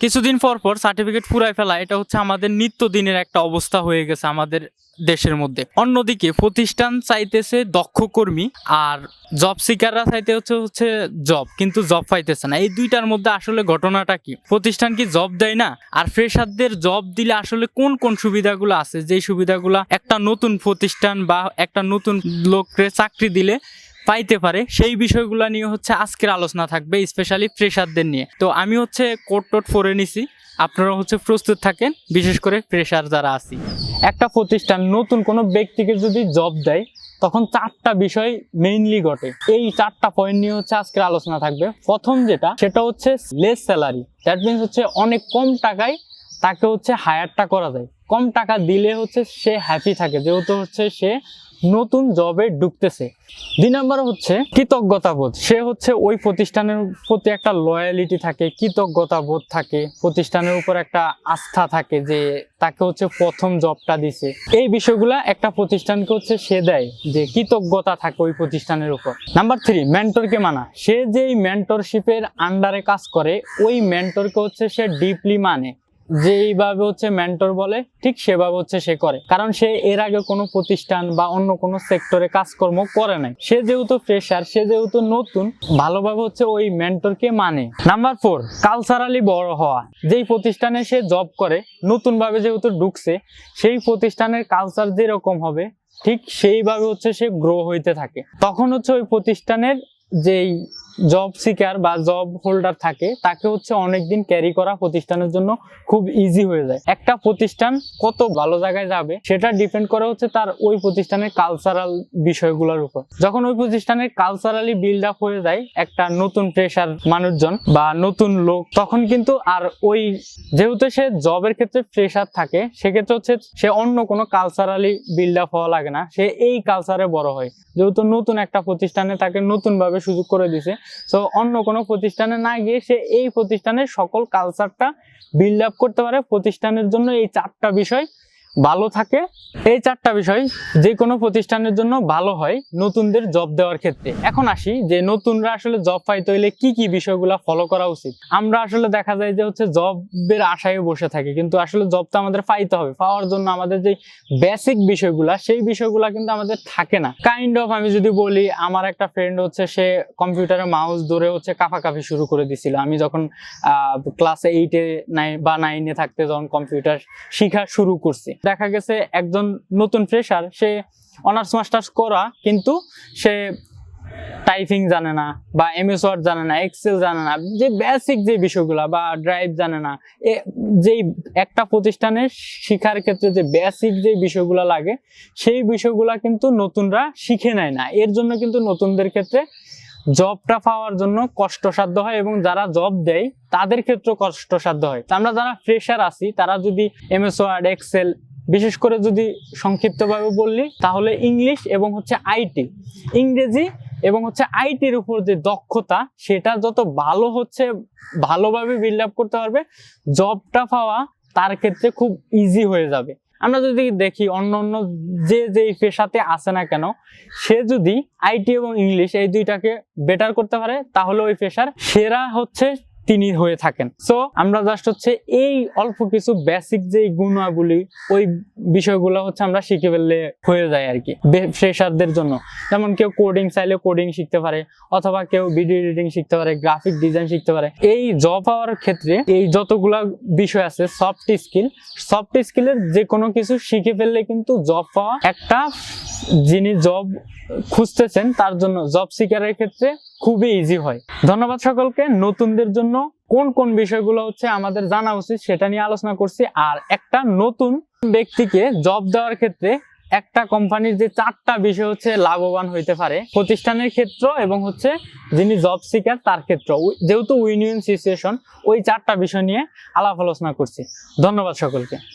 কিছুদিন পর পর সার্টিফিকেট ফুরাই ফেলা, এটা হচ্ছে আমাদের নিত্যদিনের একটা অবস্থা হয়ে গেছে আমাদের দেশের মধ্যে। অন্যদিকে প্রতিষ্ঠান চাইতেছে দক্ষ কর্মী, আর জব সিকাররা চাইতে হচ্ছে হচ্ছে জব কিন্তু জব পাইতেছে না। এই দুইটার মধ্যে আসলে ঘটনাটা কি? প্রতিষ্ঠান কি জব দেয় না? আর ফ্রেশারদের জব দিলে আসলে কোন কোন সুবিধাগুলো আছে? যেই সুবিধাগুলো একটা নতুন প্রতিষ্ঠান বা একটা নতুন লোককে চাকরি দিলে পাইতে পারে, সেই বিষয়গুলো নিয়ে হচ্ছে আজকের আলোচনা থাকবে স্পেশালি প্রেশারদের নিয়ে। তো আমি হচ্ছে কোট টোট পরে নিছি, আপনারা হচ্ছে প্রস্তুত থাকেন, বিশেষ করে প্রেশার যারা আছি। একটা প্রতিষ্ঠান নতুন কোনো ব্যক্তিকে যদি জব দেয়, তখন চারটা বিষয় মেইনলি ঘটে। এই চারটা পয়েন্ট নিয়ে হচ্ছে আজকের আলোচনা থাকবে। প্রথম যেটা, সেটা হচ্ছে লেস স্যালারি দ্যাট মিনস হচ্ছে অনেক কম টাকায় তাকে হচ্ছে হায়ারটা করা যায়। কম টাকা দিলে হচ্ছে সে হ্যাপি থাকে, যেহেতু হচ্ছে সে নতুন জবে ঢুকতেছে। দুই নম্বর হচ্ছে কৃতজ্ঞতা বোধ সে হচ্ছে ওই প্রতিষ্ঠানের প্রতি একটা লয়ালিটি থাকে কৃতজ্ঞতা বোধ থাকে, প্রতিষ্ঠানের উপর একটা আস্থা থাকে যে তাকে হচ্ছে প্রথম জবটা দিছে। এই বিষয়গুলা একটা প্রতিষ্ঠানকে হচ্ছে সে দেয় যে কৃতজ্ঞতা থাকে ওই প্রতিষ্ঠানের উপর। নাম্বার থ্রি মেন্টরকে মানা। সে যেই মেন্টরশিপের আন্ডারে কাজ করে, ওই মেন্টরকে হচ্ছে সে ডিপলি মানে। যেইভাবে হচ্ছে মেন্টর বলে, ঠিক সেভাবে হচ্ছে সে করে। কারণ সে এর আগে কোনো প্রতিষ্ঠান বা অন্য কোনো সেক্টরে কাজকর্ম করে নাই। সে যেহেতু ফ্রেশার সে যেহেতু নতুন, ভালোভাবে হচ্ছে ওই মেন্টরকে মানে। নাম্বার ফোর কালচারালি বড় হওয়া। যেই প্রতিষ্ঠানে সে জব করে নতুন ভাবে যেহেতু ঢুকছে, সেই প্রতিষ্ঠানের কালচার যেরকম হবে, ঠিক সেইভাবে হচ্ছে সে গ্রো হইতে থাকে। তখন হচ্ছে ওই প্রতিষ্ঠানের যেই জব সিকার বা জব হোল্ডার থাকে, তাকে হচ্ছে অনেকদিন ক্যারি করা প্রতিষ্ঠানের জন্য খুব ইজি হয়ে যায়। একটা প্রতিষ্ঠান কত ভালো জায়গায় যাবে, সেটা ডিপেন্ড করে হচ্ছে তার ওই প্রতিষ্ঠানের কালচারাল বিষয়গুলোর উপর। যখন ওই প্রতিষ্ঠানের কালচারালি বিল্ড আপ হয়ে যায় একটা নতুন প্রেশার মানুষজন বা নতুন লোক, তখন কিন্তু আর ওই যেহেতু সে জবের ক্ষেত্রে প্রেশার থাকে, সেক্ষেত্রে হচ্ছে সে অন্য কোনো কালচারালি বিল্ড আপ হওয়া লাগে না, সে এই কালচারে বড় হয়। যেহেতু নতুন একটা প্রতিষ্ঠানে তাকে নতুন ভাবে সুযোগ করে দিছে তো অন্য কোনো প্রতিষ্ঠানে না গিয়ে সে এই প্রতিষ্ঠানের সকল কালচারটা বিল্ড আপ করতে পারে। প্রতিষ্ঠানের জন্য এই চারটা বিষয় ভালো থাকে। এই চারটা বিষয় যে কোনো প্রতিষ্ঠানের জন্য ভালো হয় নতুনদের জব দেওয়ার ক্ষেত্রে। এখন আসি যে নতুনরা আসলে জব পাইতে হইলে কি কি বিষয়গুলো ফলো করা উচিত? আমরা আসলে দেখা যায় যে হচ্ছে জবের আশায় বসে থাকি, কিন্তু আসলে জব তো আমাদের পাইতে হবে। পাওয়ার জন্য আমাদের যে বেসিক বিষয়গুলা, সেই বিষয়গুলা কিন্তু আমাদের থাকে না। কাইন্ড অফ আমি যদি বলি, আমার একটা ফ্রেন্ড হচ্ছে, সে কম্পিউটারে মাউস ধরে হচ্ছে কাফাকাফি শুরু করে দিছিল। আমি যখন ক্লাস এইটে নাইন বা নাইনে থাকতে যখন কম্পিউটার শেখা শুরু করছি। দেখা গেছে একজন নতুন ফ্রেশার সে অনার্স মাস্টার্স করা, কিন্তু সে টাইপিং জানে না বা এমএস ওয়ার্ড জানে না এক্সেল জানে না, যে বেসিক যে বিষয়গুলো বা ড্রাইভ জানে না, এ যেই একটা প্রতিষ্ঠানে শিখার ক্ষেত্রে যে বেসিক যে বিষয়গুলো লাগে, সেই বিষয়গুলো কিন্তু নতুনরা শিখে নেয় না। এর জন্য কিন্তু নতুনদের ক্ষেত্রে জবটা পাওয়ার জন্য কষ্টসাধ্য হয় এবং যারা জব দেয়, তাদের ক্ষেত্রে কষ্টসাধ্য হয়। আমরা যারা ফ্রেশার আছি, তারা যদি এমএস ওয়ার্ড এক্সেল বিশেষ করে যদি সংক্ষিপ্তভাবে বললি, তাহলে ইংলিশ এবং হচ্ছে আইটি, ইংরেজি এবং হচ্ছে আইটির উপর যে দক্ষতা, সেটা যত ভালো হচ্ছে, ভালোভাবে বিল্ড আপ করতে পারবে, জবটা পাওয়া তার ক্ষেত্রে খুব ইজি হয়ে যাবে। আমরা যদি দেখি অন্য অন্য যে যেই পেশাতে আসে না কেন, সে যদি আইটি এবং ইংলিশ এই দুইটাকে বেটার করতে পারে, তাহলে ওই পেশার সেরা হচ্ছে তিনি হয়ে থাকেন। সো আমরা জাস্ট হচ্ছে এই অল্প কিছু বেসিক যে গুণাবলী, ওই বিষয়গুলো হচ্ছে আমরা শিখে ফেললে হয়ে যায় আর কি ফ্রেশারদের জন্য। যেমন কেউ কোডিং চাইলে কোডিং শিখতে পারে, অথবা কেউ ভিডিও এডিটিং শিখতে পারে গ্রাফিক ডিজাইন শিখতে পারে। এই জব পাওয়ার ক্ষেত্রে এই যতগুলা বিষয় আছে সফট স্কিল সফট স্কিলের যে কোনো কিছু শিখে ফেললে কিন্তু জব পাওয়া একটা যিনি জব খুঁজতেছেন, তার জন্য জব সিকারের ক্ষেত্রে খুবই ইজি হয়। ধন্যবাদ সকলকে। নতুনদের জন্য কোন কোন বিষয়গুলো হচ্ছে আমাদের জানা উচিত সেটা নিয়ে আলোচনা করছি। আর একটা নতুন ব্যক্তিকে জব দেওয়ার ক্ষেত্রে একটা কোম্পানির যে চারটা বিষয় হচ্ছে লাভবান হইতে পারে, প্রতিষ্ঠানের ক্ষেত্র এবং হচ্ছে যিনি জব সিকার তার ক্ষেত্র। যেহেতু উইন উইন সিচুয়েশন ওই চারটা বিষয় নিয়ে আলাপ আলোচনা করছি। ধন্যবাদ সকলকে।